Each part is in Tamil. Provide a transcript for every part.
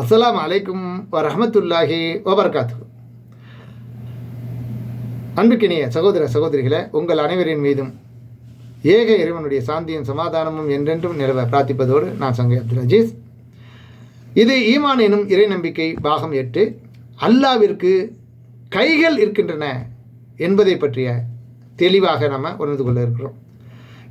அஸ்லாம் அலைக்கும் வரஹமத்துல்லாஹி வபர்காத்து அன்புக்கினிய சகோதர சகோதரிகளை உங்கள் அனைவரின் மீதும் ஏக இறைவனுடைய சாந்தியும் சமாதானமும் என்றென்றும் நிலவ பிரார்த்திப்பதோடு நான் சங்கை அப்துல் அஜீஸ். இது ஈமான் எனும் இறை நம்பிக்கை பாகம் எட்டு அல்லாவிற்கு கைகள் இருக்கின்றன என்பதை பற்றிய தெளிவாக நம்ம உணர்ந்து கொள்ள இருக்கிறோம்.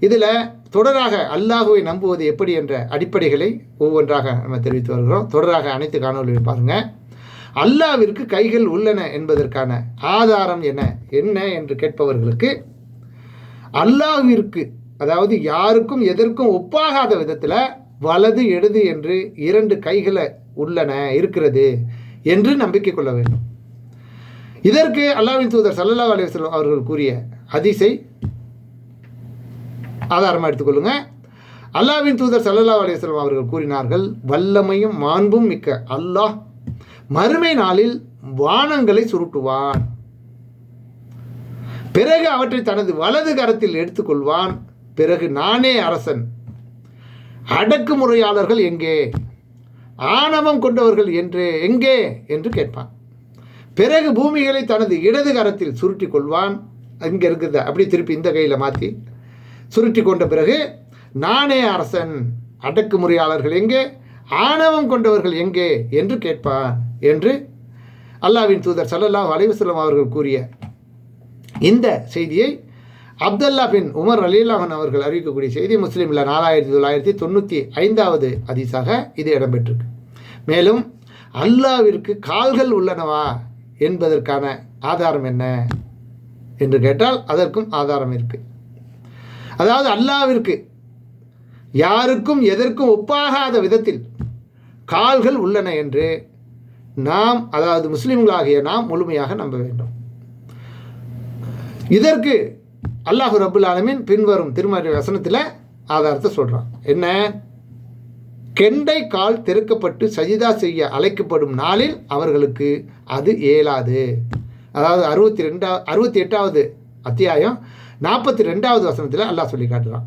இதில் தொடராக அல்லாஹுவை நம்புவது எப்படி என்ற அடிப்படைகளை ஒவ்வொன்றாக நம்ம தெரிவித்து வருகிறோம். தொடராக அனைத்து காணொலியும் பாருங்கள் அல்லாவிற்கு கைகள் உள்ளன என்பதற்கான ஆதாரம் என்ன? என்ன என்று கேட்பவர்களுக்கு அல்லாவிற்கு அதாவது யாருக்கும் எதற்கும் ஒப்பாகாத விதத்தில் வலது இடது என்று இரண்டு கைகளை உள்ளன இருக்கிறது என்று நம்பிக்கை கொள்ள வேண்டும். இதற்கு அல்லாவின் தூதர் சல்லல்லா அலிவசலம் அவர்கள் கூறிய அதிசை ஆதாரமாக எடுத்துக்கொள்ளுங்க. அல்லாவின் தூதர் சல்லல்லா அலிவசலம் அவர்கள் கூறினார்கள் வல்லமையும் மாண்பும் மிக்க அல்லாஹ் மறுமை நாளில் வானங்களை சுருட்டுவான். பிறகு அவற்றை தனது வலது கரத்தில் எடுத்துக்கொள்வான். பிறகு நானே அரசன். அடக்குமுறையாளர்கள் எங்கே? ஆணவம் கொண்டவர்கள் என்று எங்கே? என்று கேட்பான். பிறகு பூமிகளை தனது இடது கரத்தில் சுருட்டி கொள்வான் அங்கே இருக்குது அப்படி திருப்பி இந்த கையில் மாற்றி சுருட்டி கொண்ட பிறகு நானே அரசன் அடக்குமுறையாளர்கள் எங்கே ஆணவம் கொண்டவர்கள் எங்கே என்று கேட்பா என்று அல்லாவின் தூதர் சல்லல்லாஹ் அலைவசல்லம் அவர்கள் கூறிய இந்த செய்தியை அப்துல்லா பின் உமர் அலிலாஹன் அவர்கள் அறிவிக்கக்கூடிய செய்தி முஸ்லீமில் நாலாயிரத்தி தொள்ளாயிரத்தி தொண்ணூற்றி ஐந்தாவது அதிசாக இது இடம்பெற்றிருக்கு. மேலும் அல்லாவிற்கு கால்கள் உள்ளனவா என்பதற்கான ஆதாரம் என்ன? என்று கேட்டால் அதற்கும் ஆதாரம் இருக்குது அதாவது அல்லாவிற்கு. யாருக்கும் எதற்கும் ஒப்பாகாத விதத்தில் கால்கள் உள்ளன என்று நாம் அதாவது முஸ்லிம்களாகிய நாம் முழுமையாக நம்ப வேண்டும். இதற்கு அல்லாஹு ரபுல் ஆலமின் பின்வரும் திருமறை வசனத்தில் ஆதாரத்தை சொல்கிறான் என்ன? கெண்டை கால் திறக்கப்பட்டு சஜிதா செய்ய அழைக்கப்படும் நாளில் அவர்களுக்கு அது இயலாது அதாவது அறுபத்தி ரெண்டா அறுபத்தி எட்டாவது அத்தியாயம். நாற்பத்தி ரெண்டாவது வசனத்தில் அல்லாஹ் சொல்லி காட்டுறான்.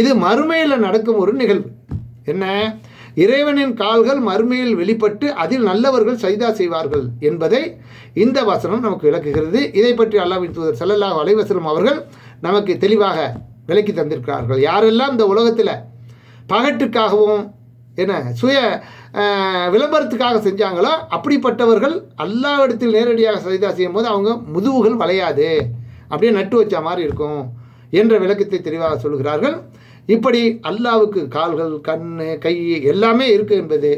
இது மறுமையில் நடக்கும் ஒரு நிகழ்வு. என்ன? இறைவனின் கால்கள் மறுமையில் வெளிப்பட்டு அதில் நல்லவர்கள் சைதா செய்வார்கள் என்பதை இந்த வசனம் நமக்கு விளக்குகிறது. இதை பற்றி அல்லாவின் தூதர் செல்லல்லா அலைவசலம் அவர்கள் நமக்கு தெளிவாக விளக்கி தந்திருக்கிறார்கள். யாரெல்லாம் இந்த உலகத்தில் பகட்டுக்காகவும் என்ன சுய விளம்பரத்துக்காக செஞ்சாங்களோ அப்படிப்பட்டவர்கள் அல்லாவிடத்தில் நேரடியாக சைதா செய்யும் போது அவங்க முதுகுகள் வளையாது. அப்படியே நட்டு வச்ச மாதிரி இருக்கும் என்ற விளக்கத்தை தெளிவாக சொல்கிறார்கள். இப்படி அல்லாவுக்கு கால்கள் கண் கை எல்லாமே இருக்குது என்பது